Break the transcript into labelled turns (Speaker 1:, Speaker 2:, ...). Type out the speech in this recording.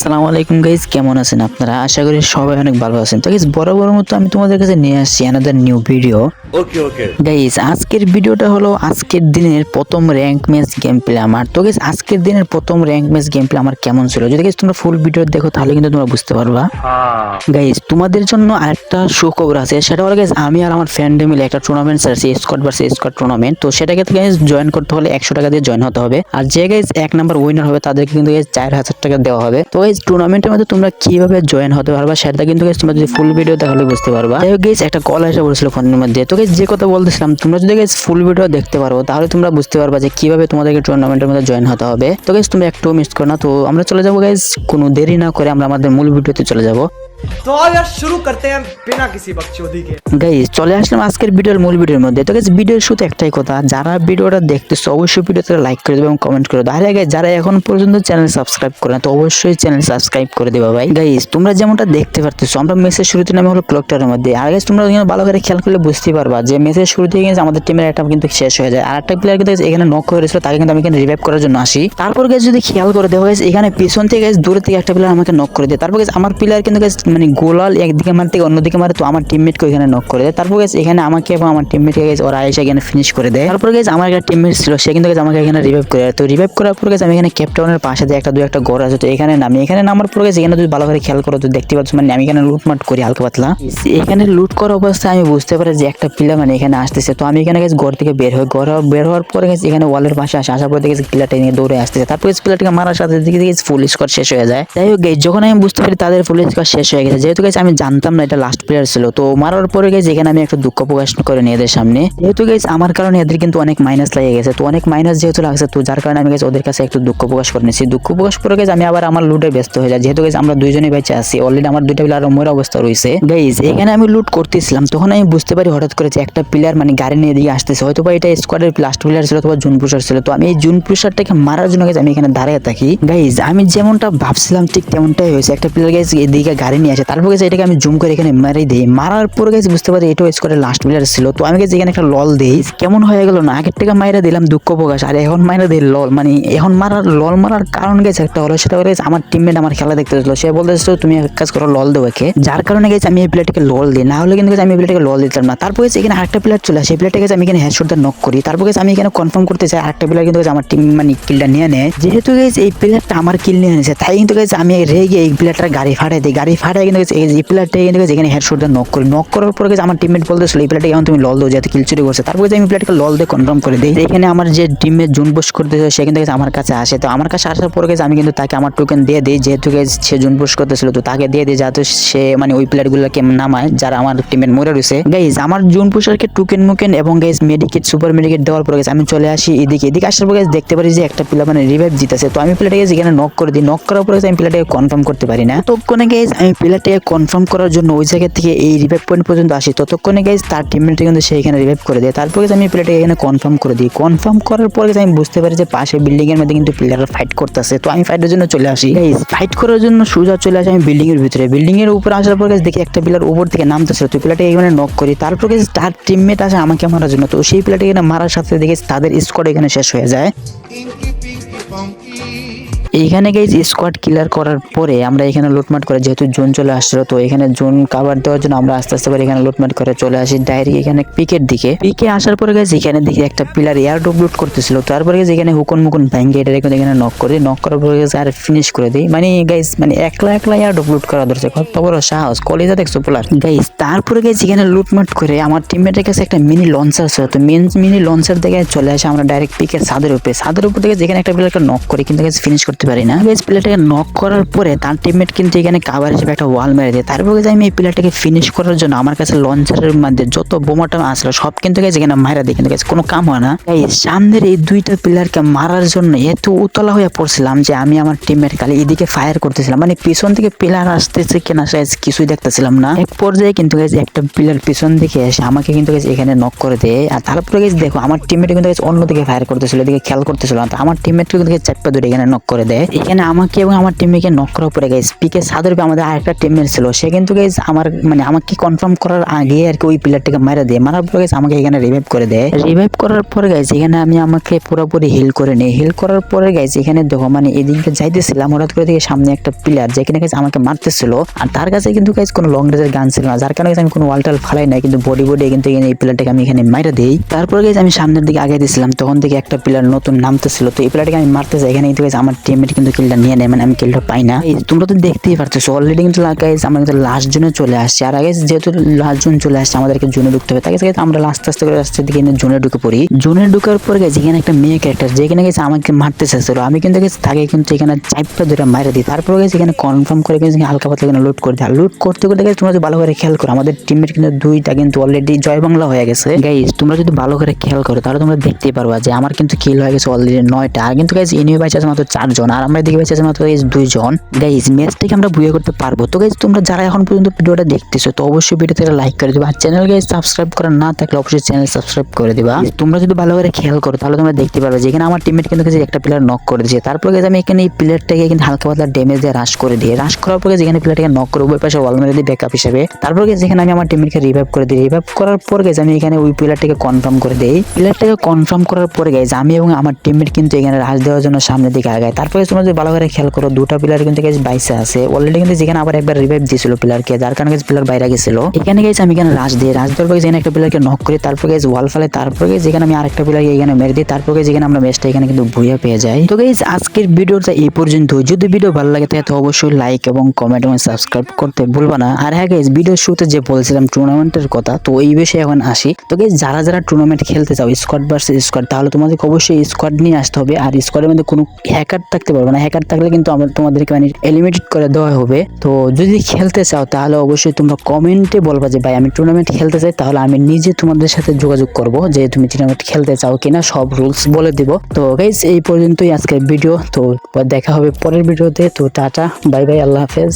Speaker 1: আসসালামু আলাইকুম গাইজ কেমন আছেন আপনারা? আশা করি সবাই অনেক ভালো আছেন। তো গাইজ বড় বড় মতো আমি তোমাদের কাছে নিয়ে আসছি another new video
Speaker 2: okay okay
Speaker 1: guys আজকের ভিডিওটা হলো আজকের দিনের প্রথম র্যাঙ্ক ম্যাচ গেম প্লে আমার। তো গাইজ আজকের দিনের প্রথম র্যাঙ্ক ম্যাচ গেম প্লে আমার কেমন ছিল? যদি গাইজ তোমরা ফুল ভিডিও দেখো তাহলে কিন্তু তোমরা বুঝতে পারবা। গাইজ তোমাদের জন্য আরেকটা সুখবর আছে সেটা হলো গাইজ আমি আর আমার ফ্রেন্ডে মিলে একটা টুর্নামেন্ট আছে স্কট ভার্সেস স্কট টুর্নামেন্ট তো সেটাকে গাইজ জয়েন করতে হলে একশো টাকা দিয়ে জয়েন হতে হবে। আর যে গাইজ এক নাম্বার উইনার হবে তাদেরকে কিন্তু গাইজ চার হাজার টাকা দেওয়া হবে। তো গাইজ টুর্নামেন্টের মধ্যে তোমরা কীভাবে জয়েন হতে পারবা সেটা কিন্তু গাইজ তোমরা যদি ফুল ভিডিও দেখালে বুঝতে পারবা। যাই হোক গাইজ একটা কল এসে বলেছিল ফোনের মধ্যে। তো গাইজ যে কথা বলতেছিলাম, তোমরা যদি গাইজ ফুল ভিডিও দেখতে পারো, তাহলে তোমরা বুঝতে পারবা যে কীভাবে তোমাদেরকে টুর্নামেন্টের মধ্যে জয়েন হতে হবে। তো গাইজ তুমি একটু মিস করো না। তো আমরা চলে যাব গাইজ কোনো দেরি না করে আমরা আমাদের মূল ভিডিওতে চলে যাব।
Speaker 3: তো আর শুরু করতে হ্যাঁ বিনা কিছু বকচোদি কে
Speaker 1: গাইস চলে আসলাম আজকের ভিডিওর মূল ভিডিওর মধ্যে। তো गाइस ভিডিওর শুরুতে একটাই কথা, যারা ভিডিওটা দেখতেছ, অবশ্যই ভিডিওতে লাইক করে দেবে এবং কমেন্ট করে দাও আর হ্যাঁ गाइस যারা এখন পর্যন্ত চ্যানেল সাবস্ক্রাইব করে না, তো অবশ্যই চ্যানেল সাবস্ক্রাইব করে দিবা ভাই। গাইস তোমরা যেমনটা দেখতে পারতেছো, আমরা মেসের শুরুতে নামে হলো ক্লকটার মধ্যে। আর गाइस তোমরা এখানে ভালো করে খেয়াল করলে বুঝতে পারবা যে মেসের শুরুতে কিন্তু আমাদের টিমের একটা কিন্তু শেষ হয়ে যায়। আর একটা প্লেয়ার কিন্তু এখানে নক হয়ে রয়েছিল তাকে কিন্তু আমি এখানে রিভাইভ করার জন্য আসি। তারপর गाइस যদি খেয়াল করে দেখো गाइस এখানে পিছন থেকে गाइस দূর থেকে একটা প্লেয়ার আমাকে নক করে দেয়। তারপর गाइस আমার প্লেয়ার কিন্তু गाइस মানে গোলাল একদিকে মারতে অন্যদিকে মারে, তো আমার টিমমেটকে এখানে নক করে দেয়। তারপর guys, এখানে আমাকে এবং আমার টিমমেটকে গেছে ওরা এসে এখানে ফিনিশ করে দেয়। তারপর গেছে আমার একটা টিমমেট ছিল, সে কিন্তু guys, আমাকে এখানে রিভাইভ করে তো রিভাইভ করার পর গেছে আমি এখানে ক্যাপ্টেনের পাশে দিয়ে একটা, দু একটা ঘর আছে, তো এখানে নামি। এখানে নামার পর গেছে এখানে যদি ভালো করে খেয়াল করো, তো দেখতে পাচ্ছ মানে আমি এখানে লুটমাট করি হালকা পাতলা। এখানে লুট করা অবস্থায় আমি বুঝতে পারি যে একটা প্লেয়ার মানে এখানে আসতেছে। তো আমি এখানে গেছি ঘর থেকে বের হই। ঘর বের হওয়ার পরে গেছি এখানে ওয়ালের পাশে আসে আসার পরে দেখেছি প্লেয়ারটা নিয়ে দৌড়ে আসতেছে। তারপর প্লেয়ারটাকে মারার সাথে দিকে দেখেছি ফুল স্কোর শেষ হয়ে যায়। যাই হোক যখন আমি বুঝতে পারি তাদের ফুল স্কোর শেষ হয়ে গেছে। যেহেতু গেছে আমি জানতাম না এটা লাস্ট প্লেয়ার ছিল, তো মারার পরে গেছে এখানে আমি একটা দুঃখ প্রকাশ করে নিয়ে এদের সামনে। যেহেতু গেছে আমার কারণে এদের কিন্তু অনেক মাইনাস লেগে গেছে, তো অনেক মাইনাস যেহেতু লাগছে, তো যার কারণে আমি গেছে ওদের কাছে একটু দুঃখ প্রকাশ করে নিয়েছি দুঃখ প্রকাশ করে গেছে আমি আবার আমার লুটে ব্যস্ত হয়ে যাই। যেহেতু গেছে আমরা দুইজনই বেঁচে আছি অলরেডি আমার দুইটা প্লেয়ার মরা অবস্থা রয়েছে। গাইজ এখানে আমি লুট করতেছিলাম, তখন আমি বুঝতে পারি হঠাৎ করে যে একটা প্লেয়ার মানে গাড়ি নিয়ে দিকে আসতেছে। হয়তো বা এটা স্কোয়াডের লাস্ট প্লেয়ার ছিল অথবা জুন পুষার ছিল। তো আমি এই জুন পুষারটাকে মারার জন্য গেছে আমি এখানে দাঁড়িয়ে থাকি। গাইজ আমি যেমনটা ভাবছিলাম, ঠিক তেমনটাই হয়েছে। একটা প্লেয়ার গেছে এদিকে গাড়ি নিয়ে আসে তারপর গেছে এটাকে আমি জুম করে এখানে মারি দিই। মারার পর গেছে বুঝতে পারি এটাও স্কোয়াডের লাস্ট প্লেয়ার ছিল। তো আমি গেছে এখানে একটা লল দিই। কেমন হয়ে গেল না? আগের থেকে মাইরা দিলাম দুঃখ প্রকাশ। আর এখন মাইরা দিই লল। মানে এখন মারার, লল মারার কারণ গেছে একটা হলো, সেটা হলো আমার টিমমেট আমার খেলা দেখতে ছিল সে বলতেছিল, তুমি এক কাজ করো, লল দেবো একে। যার কারণে গেছে আমি এই প্লেয়ারটাকে লল দিই। না হলে কিন্তু আমি এই প্লেয়ারটাকে লল দিতাম না। তারপর গেছে এখানে আরেকটা প্লেয়ার চলে আসে। সেই প্লেয়ারটাকে আমি এখানে হেডশটটা নক করি। তারপর গেছে আমি এখানে কনফার্ম করতে চাই, আরেকটা প্লেয়ার কিন্তু আমার টিম মানে কিলটা নিয়ে নেয়। যেহেতু গেছে এই প্লেয়ারটা আমার কিল নিয়ে নিয়েছে, তাই কিন্তু গেছে আমি রেগে এই প্লেয়ারটার গাড়ি ফাটাই দিই। গাড়ি ফাটাই কিন্তু guys এই প্লেয়ারটাকে কিন্তু guys এখানে হেডশটটা নক করি নক করার পরে গেছে আমার টিমমেট বলতেছিল, এই প্লেয়ারটাকে এখন তুমি লল দাও, যাতে কিল চুরি করছে। তারপর গেছে আমি প্লেয়ারটাকে লল দিয়ে কনফার্ম করে দিই। এখানে আমার যে টিমমেট জুন পোস্ট করতেছে, সে কিন্তু guys আমার কাছে আসে। তো আমার কাছে আসার পর গেছে আমি কিন্তু তাকে আমার টোকেন দিয়ে দিই, যেহেতু সে জুন পোস্ট করতেছিল, তো তাকে দিয়ে দিই যাতে সে মানে ওই প্লেয়ারগুলোকে নামায়, যারা আমার টিমের মরে রয়েছে। গাইজ আমার জুন পোস্টারকে টুকেন মুকেন এবং গাইজ মেডিকেট সুপার মেডিকেট দেওয়ার পরে গেছে আমি চলে আসি এদিকে। এদিকে আসার পর guys দেখতে পারি যে একটা প্লেয়ার মানে রিভাইভ জিতেছে। তো আমি প্লেয়ারটাকে এখানে নক করে দিই নক করার পরে আমি প্লেয়ারটাকে কনফার্ম করতে পারি না। ততক্ষণে গাইজ আমি প্লেয়ারটাকে কনফার্ম করার জন্য ওই জায়গা থেকে এই রিভাইভ পয়েন্ট পর্যন্ত আসে। ততক্ষণে গাইজ তার টিমমেটটা কিন্তু সেইখানে রিভাইভ করে দেয়। তারপরে আমি প্লেয়ারটাকে এখানে কনফার্ম করে দিই। কনফার্ম করার পরে আমি বুঝতে পারি যে পাশে বিল্ডিংয়ের মধ্যে কিন্তু প্লেয়াররা ফাইট করতেছে। তো আমি ফাইটের জন্য চলে আসি। গাইজ ফাইট করার জন্য সোজা চলে আসি আমি বিল্ডিংয়ের ভিতরে। বিল্ডিংয়ের উপরে আসার পর guys দেখি একটা প্লেয়ার উপর থেকে নামতেছিল তো প্লেয়ারটাকে এখানে নক করি। তারপর guys তার টিমমেট আসে আমাকে মারার জন্য। তো সেই প্লেয়ারটাকে এখানে মারার সাথে দেখি তাদের স্কোয়াড এখানে শেষ হয়ে যায়। এইখানে গাইজ স্কোয়াড কিলার করার পরে আমরা এখানে লুটমাট করে, যেহেতু জোন চলে আসছিল, তো এখানে জোন কাভার দেওয়ার জন্য আমরা আস্তে আস্তে করে এখানে লুটমাট করে চলে আসি ডাইরেক্ট এখানে পিকের দিকে। পিকে আসার পরে গেছে এখানে দেখি একটা পিলার এয়ার ডোপ লুট করতেছিল। তারপরে গেছে এখানে হুকুন মুকুন ভ্যাঙ্গে এটা রেখে এখানে নক করে। নক করার পরে গেছে আর ফিনিশ করে দিই। মানে গাইস মানে একলা একলা এয়ার ডোপ লুট করা ধরছে। কত বড় সাহস। কলেজে দেখছ পোলার? গাইস তারপরে গেছে এখানে লুটমাট করে আমার টিমমেটের কাছে একটা মিনি লঞ্চার ছিল। তো মেন লঞ্চার দেখে চলে আসে, আমরা ডাইরেক্ট পিকের ছাদের উপরে। ছাদের উপর থেকে যেখানে একটা প্লেয়ারকে নক করে। কিন্তু ফিনিশ করতে পারি না। গাইজ প্লেয়ারটাকে নক করার পরে তার টিমমেট কিন্তু এখানে কাভার হিসেবে একটা ওয়াল মেরে দেয়। তারপরে guys আমি এই প্লেয়ারটাকে ফিনিশ করার জন্য আমার কাছে লঞ্চারের মধ্যে যত বোমাটা আসলো, সব কিন্তু গেছে এখানে মারা দিই কিন্তু guys, কোনো কাম হয় না। এই সামনের এই দুইটা প্লেয়ারকে মারার জন্য এত উতলা হয়ে পড়ছিলাম যে আমি আমার টিমের খালি এদিকে ফায়ার করতেছিলাম। মানে পিছন থেকে প্লেয়ার আসতেছে কিনা guys কিছুই দেখতেছিলাম না। এক পর্যায়ে কিন্তু guys একটা প্লেয়ার পিছন দিকে এসে আমাকে কিন্তু গেছে এখানে নক করে দেয়। আর তারপরে guys দেখো, আমার টিমমেট কিন্তু guys অন্যদিকে ফায়ার করতেছিল, এদিকে খেয়াল করতেছিল আমার টিমমেটকে কিন্তু চারপা ধরে এখানে নক করে দেয় এখানে আমাকে এবং আমার টিমমেটকে নক করার পরে গাইস পিকে সাদের উপরে আমাদের আরেকটা টিমমেট ছিল। সে কিন্তু গাইস আমার মানে আমাকে কনফার্ম করার আগে আর কি ওই প্লেয়ারটাকে মারা দেয়। মারার পরে গাইস আমাকে এখানে রিভাইভ করে দেয়। রিভাইভ করার পরে গাইস এখানে আমি আমাকে পুরোপুরি হিল করে নিই। হিল করার পরে গাইস এখানে দেখো মানে এদিকে যাইতেছিলাম, হঠাৎ করে দেখি সামনে একটা প্লেয়ার যেখানে গাইস আমাকে মারতেছিল। আর তার কাছে কিন্তু গাইস কোনো লং রেঞ্জের গান ছিল না, যার কারণে আমি কোনো ওয়ালটাল ফালাই নাই, কিন্তু বডি বডি কিন্তু এই প্লেয়ারটাকে আমি এখানে মাইরা দিই। তারপরে গাইস আমি সামনের দিকে আগে দিয়েছিলাম তখন থেকে একটা প্লেয়ার নতুন নামতেছিল। তো এই প্লেয়ারটাকে আমি মারতে যাই, এখানে কিন্তু আমার টিমমেট কিন্তু কিলটা নিয়ে নেয় মানে আমি কিলটা পাই না। এই তোমরা তো দেখতেই পারতেছো অলরেডি কিন্তু গাইস আমরা কিন্তু লাস্ট জোনে চলে আসছি। আর আগে যেহেতু লাস্ট জোন চলে আসছে আমাদেরকে জোনে ঢুকতে হবে। তাকে আমরা আস্তে আস্তে করে আস্তে দিকে জোনে ঢুকে পড়ি। জোনে ঢুকার পর গেছে এখানে একটা মেয়ে ক্যারেক্টার যেখানে গেছে আমাকে মারতে চাইছিল। আমি কিন্তু গেছি তাকে কিন্তু এখানে চাইপটা ধরে মারে দিই। তারপর গেছে এখানে কনফার্ম করে গেছে হালকা পাতলা এখানে লুট করে দিই। লুট করতে করতে গেছে তোমরা যদি ভালো করে খেয়াল করো আমাদের টিমের কিন্তু দুইটা কিন্তু অলরেডি জয় বাংলা হয়ে গেছে। গাইস তোমরা যদি ভালো করে খেয়াল করো তাহলে তোমরা দেখতেই পারবা যে আমার কিন্তু কিল হয়ে গেছে অলরেডি নয়টা। আর কিন্তু গাইস এনিমি বাইচে আছে মাত্র চারজন। আর আমরা দিকে বাইচে আছে মাত্র গাইস দুইজন। গাইস ম্যাচটাকে আমরা বুয়ে করতে পারব। তো গাইস তোমরা যারা এখন পর্যন্ত ভিডিওটা দেখতেছো তো অবশ্যই ভিডিওতে লাইক করে দিবা। আর চ্যানেল গাইস সাবস্ক্রাইব করা না থাকলে অবশ্যই চ্যানেল সাবস্ক্রাইব করে দিবা। তোমরা যদি ভালো করে খেয়াল করো তাহলে তোমরা দেখতে পারবে যে এখানে আমার টিমমেট কিন্তু একটা প্লেয়ার নক করে দিয়েছে। তারপর গেছে আমি এখানে এই প্লেয়ারটাকে কিন্তু হালকা পাতলা ড্যামেজ দিয়ে রাশ করে দিয়ে রাশ করার পরে যেখানে প্লেয়ারটাকে নক করে ওই পাশে ওয়াল মেরে দিই ব্যাকআপ হিসেবে। তারপর গেছে এখানে আমি আমার টিমমেটকে রিভাইভ করে দিই। রিভাইভ করার পর গেছে আমি এখানে ওই প্লেয়ারটাকে কনফার্ম করে দেই। প্লেয়ারটাকে কনফার্ম করার পরে গেছে আমি এবং আমার টিমমেট কিন্তু এখানে রাশ দেওয়ার জন্য সামনের দিকে আগায়। তারপরে তোমরা যদি ভালো করে খেয়াল করো, দুটো প্লেয়ার কিন্তু গেছে বাইসে আছে। অলরেডি কিন্তু যেখানে আবার একবার রিভাইভ দিয়েছিল প্লেয়ারকে যার কারণে গেছে প্লেয়ার বাইরে গেছিল। এখানে গেছে আমি এখানে রাশ দিই রাশ দেওয়ার যেখানে একটা প্লেয়ারকে নক করি, তারপর গেছে ওয়াল ফেলে, তারপর গেছে যেখানে আমি আরেকটা প্লেয়ারকে এখানে মেরে দিই, তারপর গেছে যেখানে আমরা ম্যাচটা এখানে কিন্তু ভুইয়া পেয়ে যাই। তো গাইজ আজকের ভিডিওটা এই পর্যন্ত। যদি ভিডিও ভালো লাগে তাহলে অবশ্যই লাইক এবং কমেন্ট এবং সাবস্ক্রাইব করতে ভুলবা না। আর হ্যাঁ গাইজ ভিডিও শুতে যে বলছিলাম টুর্নামেন্টের কথা, তো এই বিষয়ে এখন আসি। তো গাইজ যারা যারা টুর্নামেন্ট খেলতে চাও স্কোয়াড ভার্সেস স্কোয়াড তাহলে তোমাদেরকে অবশ্যই স্কোয়াড নিয়ে আসতে হবে। আর স্কোয়াডের মধ্যে কোনো হ্যাকার থাকতে পারবে না। হ্যাকার থাকলে কিন্তু আমরা তোমাদেরকে মানে এলিমিনেট করে দেওয়া হবে। তো যদি খেলতে চাও তাহলে অবশ্যই তোমরা কমেন্টে বলবা যে, ভাই, আমি টুর্নামেন্ট খেলতে চাই, তাহলে আমি নিজে তোমাদের সাথে যোগাযোগ করব যে, তুমি টুর্নামেন্ট খেলতে চাও কিনা, সব রুলস বলে দিব। তো গাইজ এই পর্যন্তই আজকের ভিডিও তো দেখা হবে পরের ভিডিওতে তো টাটা বাই বাই আল্লাহ হাফেজ।